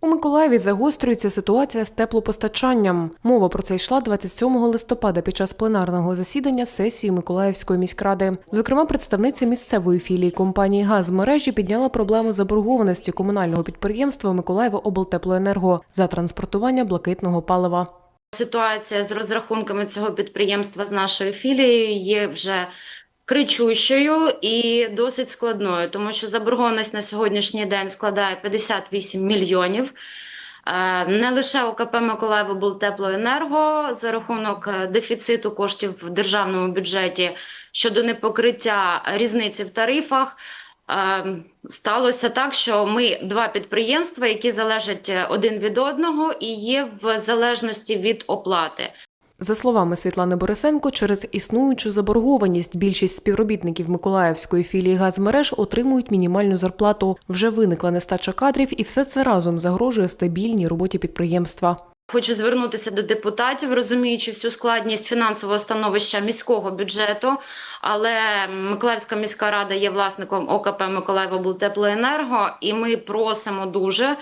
У Миколаєві загострюється ситуація з теплопостачанням. Мова про це йшла 27 листопада під час пленарного засідання сесії Миколаївської міськради. Зокрема, представниця місцевої філії компанії «Газмережі» підняла проблему заборгованості комунального підприємства Миколаєва облтеплоенерго за транспортування блакитного палива. Ситуація з розрахунками цього підприємства з нашою філією є вже кричущою і досить складною, тому що заборгованість на сьогоднішній день складає 58 мільйонів. Е, Не лише ОКП «Миколаївоблтеплоенерго» за рахунок е, дефіциту коштів в державному бюджеті щодо непокриття різниці в тарифах. Е, Сталося так, що ми два підприємства, які залежать один від одного і є в залежності від оплати. За словами Світлани Борисенко, через існуючу заборгованість більшість співробітників Миколаївської філії «Газмереж» отримують мінімальну зарплату. Вже виникла нестача кадрів, і все це разом загрожує стабільній роботі підприємства. Хочу звернутися до депутатів, розуміючи всю складність фінансового становища міського бюджету, але Миколаївська міська рада є власником ОКП «Миколаївоблтеплоенерго», і ми просимо дуже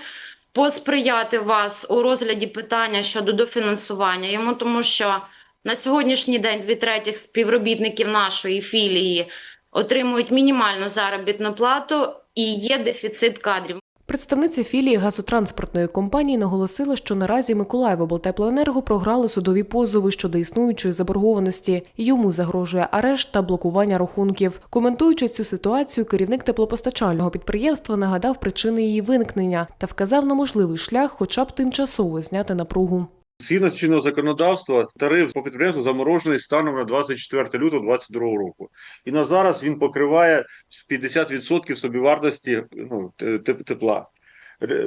посприяти вас у розгляді питання щодо дофінансування йому, тому що на сьогоднішній день дві третіх співробітників нашої філії отримують мінімальну заробітну плату і є дефіцит кадрів. Представниця філії газотранспортної компанії наголосила, що наразі Миколаївоблтеплоенерго програли судові позови щодо існуючої заборгованості. Йому загрожує арешт та блокування рахунків. Коментуючи цю ситуацію, керівник теплопостачального підприємства нагадав причини її виникнення та вказав на можливий шлях, хоча б тимчасово зняти напругу. Згідно чинного законодавства, тариф по підприємству заморожений станом на 24 лютого 2022 року. І на зараз він покриває 50% собівартості ну, те- те- тепла.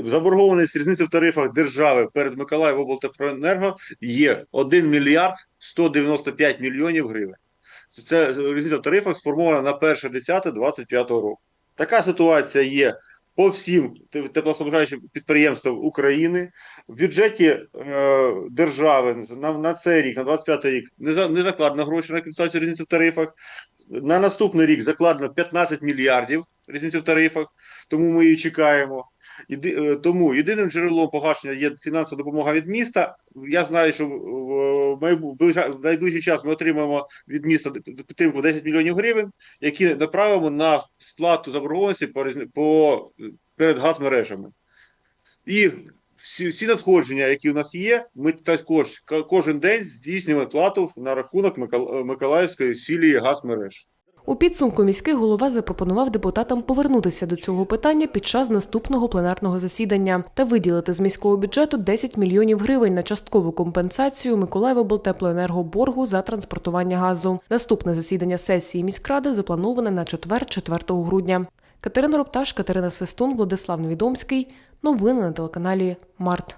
Заборгованість різниці в тарифах держави перед Миколаїв облтеплоенерго є 1 мільярд 195 мільйонів гривень. Це різниця в тарифах сформована на 1.10.25 року. Така ситуація є по всім те- теплоснабжаючим підприємствам України. В бюджеті е, держави на, на цей рік, на 25 рік, не, за, не закладено гроші на компенсацію різниці в тарифах. На наступний рік закладено 15 мільярдів різниці в тарифах, тому ми її чекаємо. Е, тому єдиним джерелом погашення є фінансова допомога від міста. Я знаю, що в, в, найближчий час ми отримаємо від міста підтримку 10 мільйонів гривень, які направимо на сплату заборгованості по, перед газмережами. І всі, всі надходження, які у нас є, ми також кожен день здійснюємо плату на рахунок Микол- Миколаївської філії газмереж. У підсумку міський голова запропонував депутатам повернутися до цього питання під час наступного пленарного засідання та виділити з міського бюджету 10 мільйонів гривень на часткову компенсацію Миколаєвоблтеплоенерго боргу за транспортування газу. Наступне засідання сесії міськради заплановане на четвер, 4 грудня. Катерина Ропташ, Катерина Свистун, Владислав Невідомський. Новини на телеканалі Март.